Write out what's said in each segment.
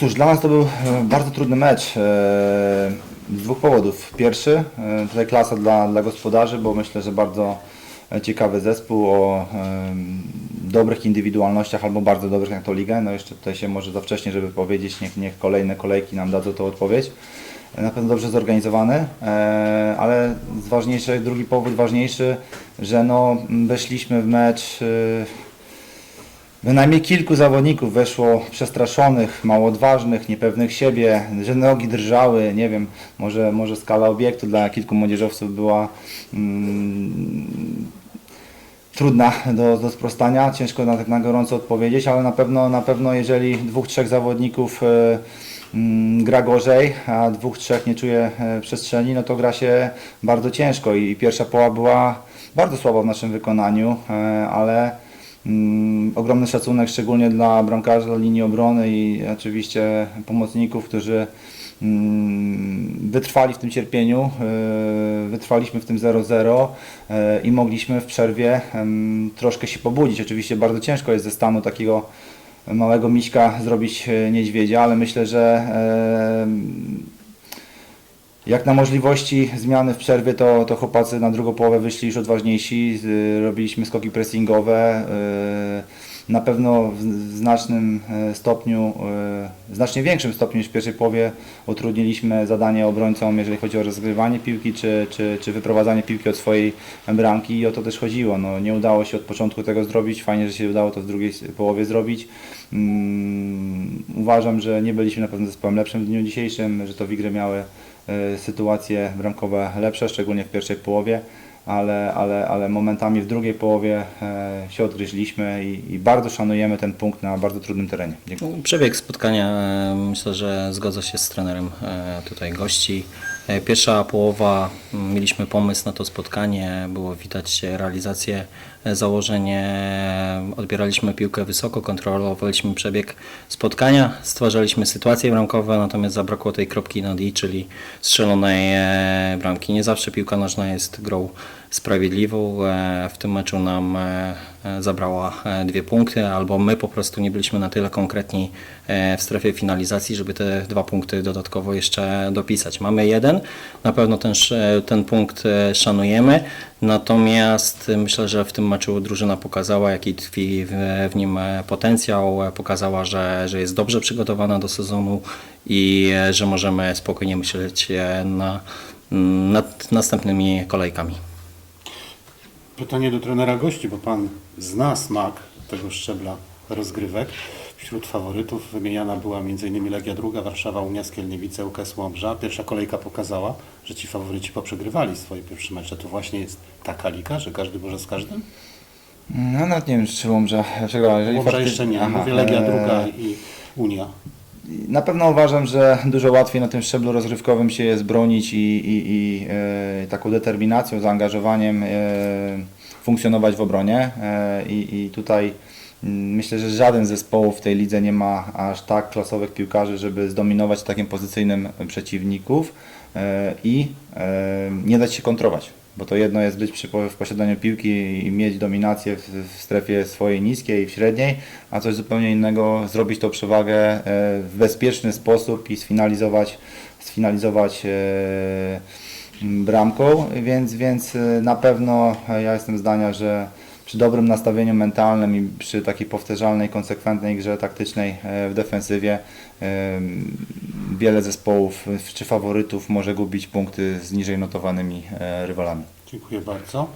Cóż, dla nas to był e, bardzo trudny mecz e, z dwóch powodów. Pierwszy, e, tutaj klasa dla, dla gospodarzy, bo myślę, że bardzo ciekawy zespół o dobrych indywidualnościach albo bardzo dobrych na tą ligę. No jeszcze tutaj się może za wcześnie, żeby powiedzieć, niech, niech kolejne kolejki nam dadzą tą odpowiedź. Na pewno dobrze zorganizowany, ale ważniejszy, drugi powód ważniejszy, że no, weszliśmy w mecz Bynajmniej kilku zawodników weszło przestraszonych, mało odważnych, niepewnych siebie, że nogi drżały, nie wiem, może, może skala obiektu dla kilku młodzieżowców była mm, trudna do, do sprostania, ciężko na tak na gorąco odpowiedzieć, ale na pewno, na pewno jeżeli dwóch, trzech zawodników mm, gra gorzej, a dwóch, trzech nie czuje e, przestrzeni, no to gra się bardzo ciężko i pierwsza połowa była bardzo słaba w naszym wykonaniu, e, ale ogromny szacunek szczególnie dla bramkarza, linii obrony i oczywiście pomocników, którzy mm, wytrwali w tym cierpieniu, yy, wytrwaliśmy w tym 0-0 yy, i mogliśmy w przerwie troszkę się pobudzić. Oczywiście bardzo ciężko jest ze stanu takiego małego miśka zrobić e, niedźwiedzia, ale myślę, że jak na możliwości zmiany w przerwie, to, to chłopacy na drugą połowę wyszli już odważniejsi, robiliśmy skoki pressingowe. y, Na pewno w w znacznym e, stopniu, y, w znacznie większym stopniu niż w pierwszej połowie utrudniliśmy zadanie obrońcom, jeżeli chodzi o rozgrywanie piłki czy, czy, czy wyprowadzanie piłki od swojej bramki i o to też chodziło. No, nie udało się od początku tego zrobić, fajnie, że się udało to w drugiej połowie zrobić. Mm, Uważam, że nie byliśmy na pewno zespołem lepszym w dniu dzisiejszym, że to Wigry miały e, sytuacje bramkowe lepsze, szczególnie w pierwszej połowie, ale, ale, ale momentami w drugiej połowie e, się odgryźliśmy i, i bardzo szanujemy ten punkt na bardzo trudnym terenie. Dziękuję. Przebieg spotkania e, myślę, że zgodzę się z trenerem e, tutaj gości. Pierwsza połowa mieliśmy pomysł na to spotkanie, było widać realizację e, założeń, e, odbieraliśmy piłkę wysoko, kontrolowaliśmy przebieg spotkania, stwarzaliśmy sytuacje bramkowe, natomiast zabrakło tej kropki na D, czyli strzelonej e, bramki. Nie zawsze piłka nożna jest grą sprawiedliwą. E, W tym meczu nam zabrała dwie punkty, albo my po prostu nie byliśmy na tyle konkretni w strefie finalizacji, żeby te dwa punkty dodatkowo jeszcze dopisać. Mamy jeden, na pewno ten, ten punkt e, szanujemy, natomiast myślę, że w tym meczu drużyna pokazała, jaki tkwi w, nim e, potencjał, e, pokazała, że, że jest dobrze przygotowana do sezonu i że możemy spokojnie myśleć na, nad następnymi kolejkami. Pytanie do trenera gości, bo pan zna smak tego szczebla rozgrywek. Wśród faworytów wymieniana była m.in. Legia II, Warszawa, Unia Skielniewice, UKS Łomża. Pierwsza kolejka pokazała, że ci faworyci poprzegrywali swoje pierwsze mecze. To właśnie jest taka liga, że każdy może z każdym? No nawet nie wiem, czy Łomża przegrała. Jeżeli Łomża fakty- jeszcze nie. Aha, Mówię Legia e, II i Unia. Na pewno uważam, że dużo łatwiej na tym szczeblu rozgrywkowym się jest bronić i, i, i e, taką determinacją, zaangażowaniem e, funkcjonować w obronie. E, i, I tutaj myślę, że żaden z zespołów w tej lidze nie ma aż tak klasowych piłkarzy, żeby zdominować takim pozycyjnym przeciwników e, i e, nie dać się kontrować. Bo to jedno jest być przy, w posiadaniu piłki i mieć dominację w, w strefie swojej niskiej i średniej, a coś zupełnie innego zrobić tą przewagę e, w bezpieczny sposób i sfinalizować, sfinalizować bramką, więc, więc na pewno ja jestem zdania, że przy dobrym nastawieniu mentalnym i przy takiej powtarzalnej, konsekwentnej grze taktycznej e, w defensywie wiele zespołów czy faworytów może gubić punkty z niżej notowanymi e, rywalami. Dziękuję bardzo.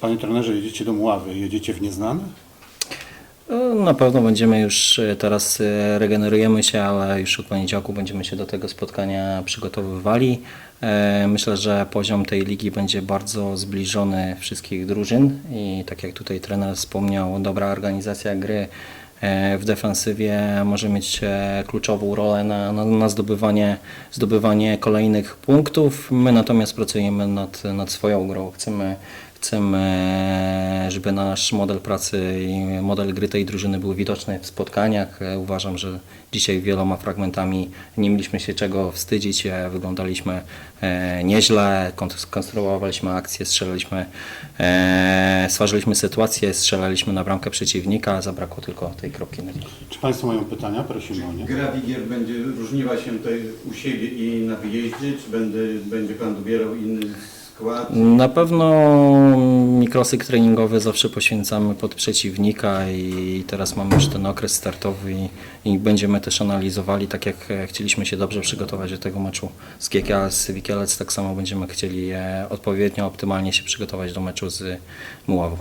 Panie trenerze, jedziecie do Mławy, jedziecie w nieznane? No, Na pewno będziemy już e, teraz e, regenerujemy się, ale już od poniedziałku będziemy się do tego spotkania przygotowywali. E, Myślę, że poziom tej ligi będzie bardzo zbliżony wszystkich drużyn i tak jak tutaj trener wspomniał, dobra organizacja gry w defensywie może mieć kluczową rolę na, na, na zdobywanie, zdobywanie kolejnych punktów. My natomiast pracujemy nad, nad swoją grą. Chcemy, Chcemy, żeby nasz model pracy i model gry tej drużyny był widoczny w spotkaniach. E, Uważam, że dzisiaj wieloma fragmentami nie mieliśmy się czego wstydzić. E, Wyglądaliśmy e, nieźle, konstruowaliśmy akcje, strzelaliśmy, stwarzaliśmy sytuację, strzelaliśmy na bramkę przeciwnika, zabrakło tylko tej kropki. Czy Państwo mają pytania? Prosimy o nie. Gra Wigier będzie różniła się tutaj u siebie i na wyjeździe? Czy będzie, będzie Pan dobierał inny Na pewno mikrosy treningowy zawsze poświęcamy pod przeciwnika i teraz mamy już ten okres startowy i, i będziemy też analizowali, tak jak chcieliśmy się dobrze przygotować do tego meczu z z Wikielec, tak samo będziemy chcieli e, odpowiednio, optymalnie się przygotować do meczu z Muławą.